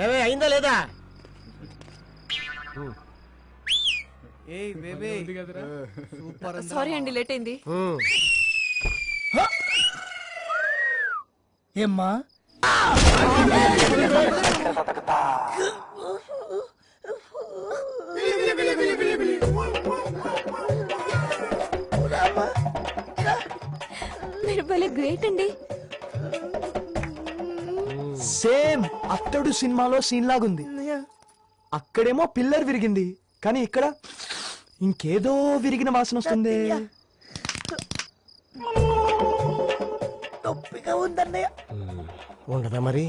ఏమే అయిందా లేదా? సారీ అండి లేట్ అయింది. ఏమ్మా? మీరు భలే గ్రేట్ అండి. సేమ్ అత్తడు సినిమాలో సీన్ లాగుంది. అక్కడేమో పిల్లర్ విరిగింది. కానీ ఇక్కడ ఇంకేదో విరిగిన వాసన వస్తుంది. నొప్పిగా ఉందన్నయ్య. ఉండదా మరి?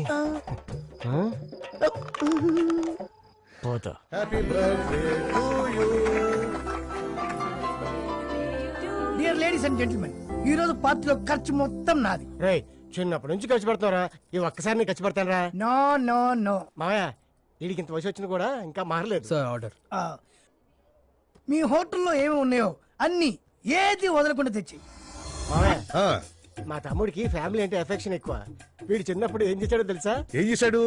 పోతా. డియర్ లేడీస్ అండ్ జెంటిల్మెన్ ఈ రోజు పార్టీలో ఖర్చు మొత్తం నాది. రేయ్ చిన్నప్పటి నుంచి ఖర్చు పెడతావురా ఈ ఒక్కసారి నేను ఖర్చు పెడతాను రా నో నో నో. మామయ్య వీడికి ఇంత వయసు వచ్చినా కూడా ఇంకా మారలేదు. Sir order. మీ హోటల్లో ఏమి ఉన్నాయో అన్ని ఏది వదలకుండా తెచ్చి. మామయ్య మా తమ్ముడికి ఫ్యామిలీ అంటే ఎఫెక్షన్ ఎక్కువ. వీడు చిన్నప్పుడు ఏం చేశాడో తెలుసా? ఏం చేశాడు?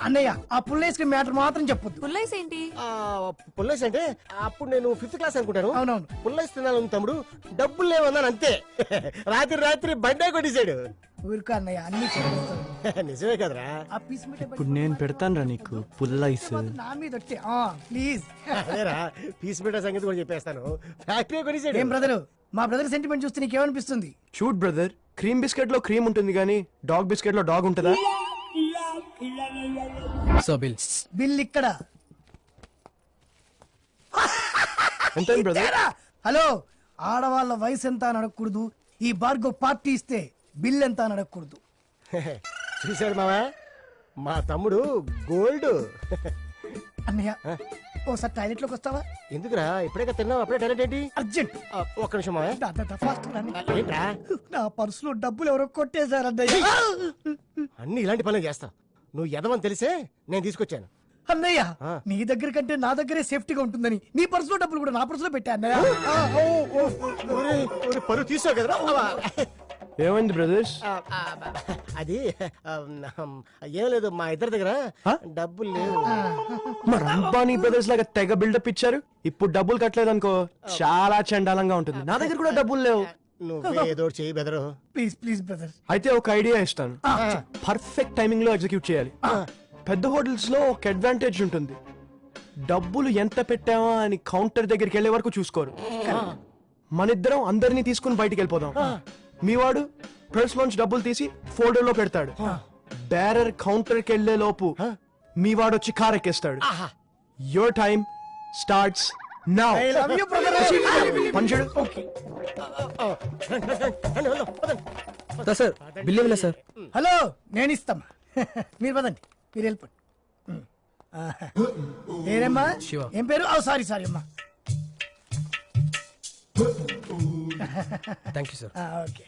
అన్నయ్య ఆ పుల్లేసుకుని మ్యాటర్ మాత్రం చెప్పొద్దు. పుల్లైస్ ఏంటి? ఆ, పుల్లైస్ అంటే అప్పుడు నేను ఫిఫ్త్ క్లాస్ అనుకుంటాను. అవునవును. పుల్లైస్ తినాలను తమ్ముడు. డబ్బులు లేవన్నాను అంతే. రాత్రి రాత్రి బండే కొట్టేశాడు. ఊరుకో అన్నయ్య అన్ని చెప్పేస్తాను నిజమే కదరా. ఆ పీస్ ఇప్పుడు నేను పెడతాను రా నీకు పుల్లైస్. నా మీద వచ్చే ప్లీజ్ అదేరా పీస్ పెట్టే సంగతి కూడా చెప్పేస్తాను. ఫ్యాక్టరీ కొనేసాడు ఏం బ్రదరు మా బ్రదర్ సెంటిమెంట్ చూస్తే నీకేమనిపిస్తుంది? షూట్ బ్రదర్ క్రీమ్ బిస్కెట్లో క్రీమ్ ఉంటుంది కానీ డాగ్ బిస్కెట్లో డాగ్ ఉంటుందా? Sir bill. బిల్ ఇక్కడ! హలో ఆడవాళ్ళ వయసు ఎంత అని అడగకూడదు ఈ బార్గో పార్టీ ఇస్తే బిల్ ఎంత అని అడగకూడదు. చూశాడు మావా? మా తమ్ముడు గోల్డ్. అన్నయ్య ఓసారి టాయిలెట్లోకి వస్తావా? ఎందుకురా? ఇప్పుడే తిన్నావు? అప్పుడే టాలెంట్ ఏంటి? అర్జెంట్. ఒక్క నిమిషం నా పర్సులో డబ్బులు ఎవరో కొట్టేశారు అన్నయ్య అన్ని ఇలాంటి పనులు చేస్తా. నువ్వు ఎదవని తెలిసే నేను తీసుకొచ్చాను. అన్నయ్య. నీ దగ్గర కంటే నా దగ్గరే సేఫ్టీగా ఉంటుందని నీ పర్సులో డబ్బులు కూడా నా పర్సులో పెట్టా అన్నయ్య? పరువు తీసావు కదరా అవ్వా. ఏమైంది బ్రదర్స్? అది ఏం లేదు మా ఇద్దరి దగ్గర డబ్బులు లేవు. మరి అంబానీ బ్రదర్స్ లాగా తెగ బిల్డప్ ఇచ్చారు? ఇప్పుడు డబ్బులు కట్టలేదు అనుకో చాలా చండాలంగా ఉంటుంది. నా దగ్గర కూడా డబ్బులు లేవు. నువ్వే ఏదో బెదరు ప్లీజ్ ప్లీజ్ బ్రదర్. అయితే ఒక ఐడియా ఇస్తాను. పర్ఫెక్ట్ టైమింగ్లో ఎగ్జిక్యూట్ చేయాలి. పెద్ద హోటల్స్లో ఒక అడ్వాంటేజ్ ఉంటుంది. డబ్బులు ఎంత పెట్టామా అని కౌంటర్ దగ్గరికి వెళ్ళే వరకు చూసుకోరు. మనిద్దరం అందరినీ తీసుకుని బయటికి వెళ్ళిపోదాం. మీ వాడు పర్స్ లోంచి డబ్బులు తీసి ఫోల్డర్లో పెడతాడు బేరర్ కౌంటర్కి వెళ్ళే లోపు మీ వాడు వచ్చి car ఎక్కేస్తాడు. Your time starts now I love you brother పంచుడు sir bill ఇవ్వలే సార్. హలో నేను ఇస్తామా? మీరు పదండి మీరు వెళ్ళిపోండి. పేరేమ్మా శివ. ఏం పేరు? ఓ సారీ సారీ అమ్మా. థ్యాంక్ యూ సార్ ఆ, ఓకే.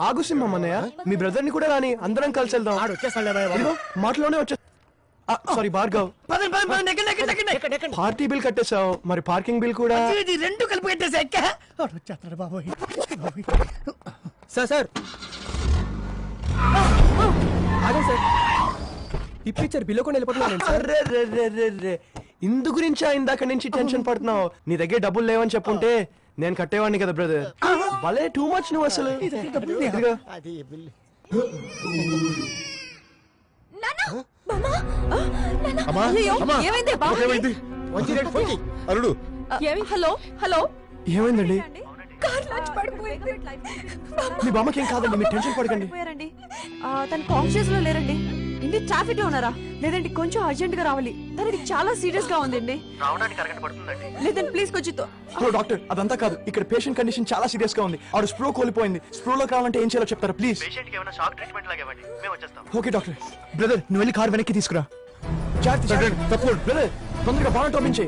ఆగు సింహం అన్నయ్య. మీ బ్రదర్ని కూడా రాని అందరం కలిసి వెళ్దాం. మాటలోనే వచ్చే సారీ భార్గవ్. పదండి పదండి పదండి ఎక్కండి ఎక్కండి ఎక్కండి. ఎక్కండి, ఎక్కండి. పార్టీ బిల్ కట్టేశావు. మరి పార్కింగ్ బిల్ కూడా ఇది రెండు కలిపి కట్టేసి ఎక్క? వచ్చేస్తాడు బాబోయ్. Sir sir. ఆగండి సార్. ఇప్పించారు బిల్లు కూడా వెళ్ళిపోతున్నాను సార్. అర్రే రే రే రే రే. ఇందు గురించా ఇందాక నుంచి టెన్షన్ పడుతున్నావు. నీ దగ్గర డబ్బులు లేవని చెప్పుంటే నేను కట్టేవాడిని కదా బ్రదర్ భలే టూ మచ్ నువ్వు అసలు. అది బిల్లు ఏమి? Hello hello. ఏమైందండి? మీ బామ్మకి ఏం కాదండి మీరు టెన్షన్ పడకండి. తను కాన్షియస్లో లేరండి. ఇంటి ట్రాఫిక్లో ఉన్నారా? లేదండి కొంచెం అర్జెంట్గా రావాలి తనకి చాలా సీరియస్గా ఉందండి లేదండి ప్లీజ్ కొంచెం తో- డాక్టర్ అదంతా కాదు. ఇక్కడ పేషెంట్ కండిషన్ చాలా సీరియస్గా ఉంది. ఆవిడ స్ప్రో కోల్పోయింది. స్ప్రోలో కావాలంటే ఏం చేయాలో చెప్తారా ప్లీజ్? Okay doctor. బ్రదర్ నువ్వు వెళ్ళి కార్ వెనక్కి తీసుకురా. తప్పు బ్రదర్ తొందరగా బాగా టోపించే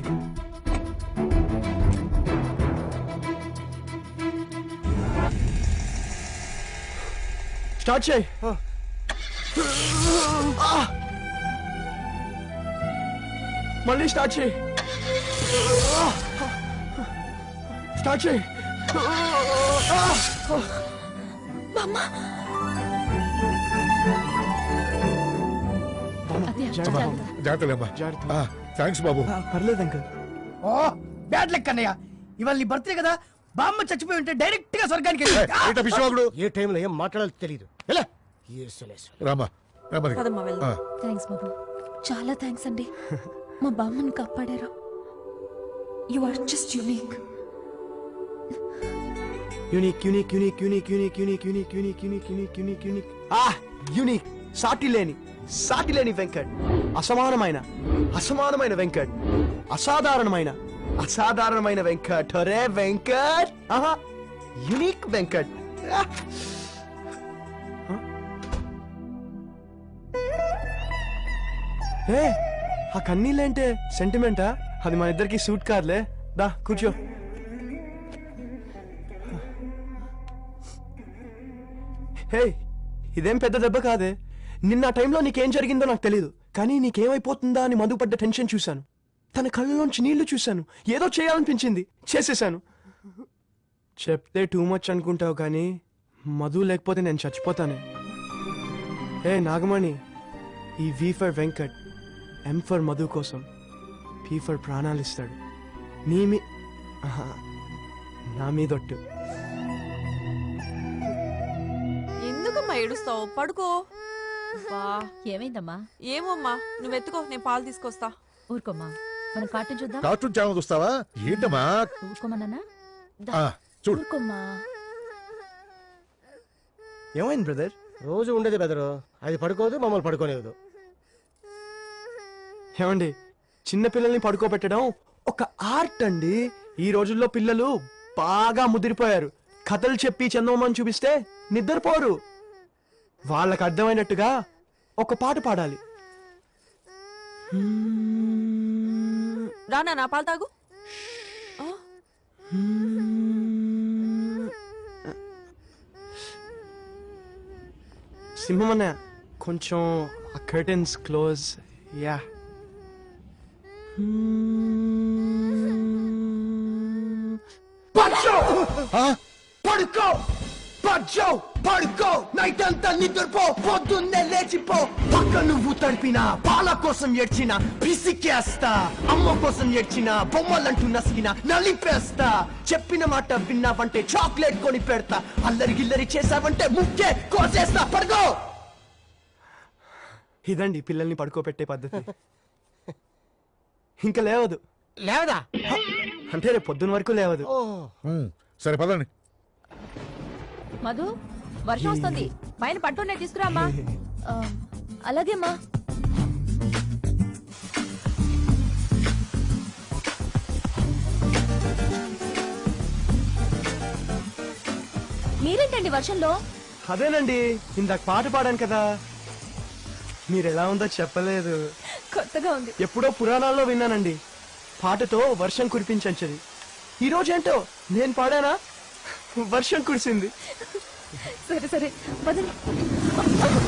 స్టార్ట్ చేయి. మళ్ళీ స్టార్ట్ చేయి. స్టార్ట్ చేయి. జాగ్రత్తలేమ్మా. థ్యాంక్స్ బాబు. పర్లేదు అంకుల్. ఓ బ్యాడ్ లెక్ అన్నయ్య. ఇవాళ నీ బర్త్డే కదా బామ్మ చచ్చిపోయి ఉంటే డైరెక్ట్గా స్వర్గానికి ఏ టైంలో ఏం మాట్లాడాలో తెలియదు రామా రామా థ్యాంక్స్ బాబు. చాలా థ్యాంక్స్ అండి. మా బామ్మని కాపాడారు you are just unique unique unique unique unique unique unique unique unique unique unique unique unique ఆ యూనిక్ సాటి లేని సాటి లేని వెంకట్ అసమానమైన అసమానమైన వెంకట్ అసాధారణమైన అసాధారణమైన వెంకట్ అరే వెంకట్ ఆహా యూనిక్ వెంకట్ ఆ. ఆ కన్నీళ్ళేంటే సెంటిమెంటా? అది మన ఇద్దరికి సూట్ కాదులే దా కూర్చో. హే ఇదేం పెద్ద దెబ్బ కాదే. నిన్న టైంలో నీకేం జరిగిందో నాకు తెలియదు కానీ నీకేమైపోతుందా అని మధుపడ్డ టెన్షన్ చూశాను. తన కళ్ళలోంచి నీళ్ళు చూశాను. ఏదో చేయాలనిపించింది. చేసేశాను. చెప్తే టూ మచ్ అనుకుంటావు కానీ మధు లేకపోతే నేను చచ్చిపోతానే. ఏ నాగమణి ఈ V for Venkat. M for Madhu కోసం పీ ఫర్ ప్రాణాలు ఇస్తాడు. నీ మీ ఆహా, నా మీదొట్టు. ఎందుకమ్మా ఏడుస్తావు? పడుకో. బా. ఏమైందమ్మా? ఏమమ్మా నువ్వు ఎత్తుకో నేను పాలు తీసుకొస్తా. ఊరుకోమ్మా. మనం కార్టూన్ చూద్దాం. కార్టూన్ ఛానల్ చూస్తావా? ఏంటమ్మా? ఆ, చూడు. ఊరుకోమ్మా. ఏమైంది బ్రదర్? రోజు ఉండేది బెదరు అది పడుకోదు మమ్మల్ని పడుకోలేదు ఏమండి చిన్న పిల్లల్ని పడుకోబెట్టడం ఒక ఆర్ట్ అండి. ఈ రోజుల్లో పిల్లలు బాగా ముదిరిపోయారు. కథలు చెప్పి చందమామని చూపిస్తే నిద్రపోరు. వాళ్ళకి అర్థమైనట్టుగా ఒక పాట పాడాలి. రానా నా పాలు తాగు. ఆ, సింహం అన్న కొంచెం ఆ కర్టెన్స్ క్లోజ్ యా పడుకో పడుకో! పడుకో పడుకో! నైట్ అంతా నిద్రపో! పొద్దున్నే లేచిపో! పక్క నువ్వు తడిపిన పాల కోసం ఏడ్చిన పిసికేస్తా అమ్మ కోసం ఏడ్చిన బొమ్మలంటూ నసిగిన నలిపేస్తా. చెప్పిన మాట విన్నావంటే చాక్లెట్ కొని పెడతా. అల్లరి గిల్లరి చేసావంటే ముక్కే కోసేస్తా. పడుకో! ఇదండి పిల్లల్ని పడుకోబెట్టే పద్ధతి. ఇంకా లేవదు. లేవదా? అంటే రేపు పొద్దున వరకు లేవదు. ఉమ్, సరే పదండి. మధు వర్షం వస్తుంది. పైన పట్టునే తీసుకురామ్మా ఆ, అలాగేమ్మా మీరేంటండి వర్షంలో? అదేనండి ఇందాక పాట పాడాను కదా. మీరు ఎలా ఉందో చెప్పలేదు. కొత్తగా ఉంది. ఎప్పుడో పురాణాల్లో విన్నానండి. పాటతో వర్షం కురిపించంచది ఈ రోజేంటో నేను పాడానా? వర్షం కురిసింది. సరే సరే. పదండి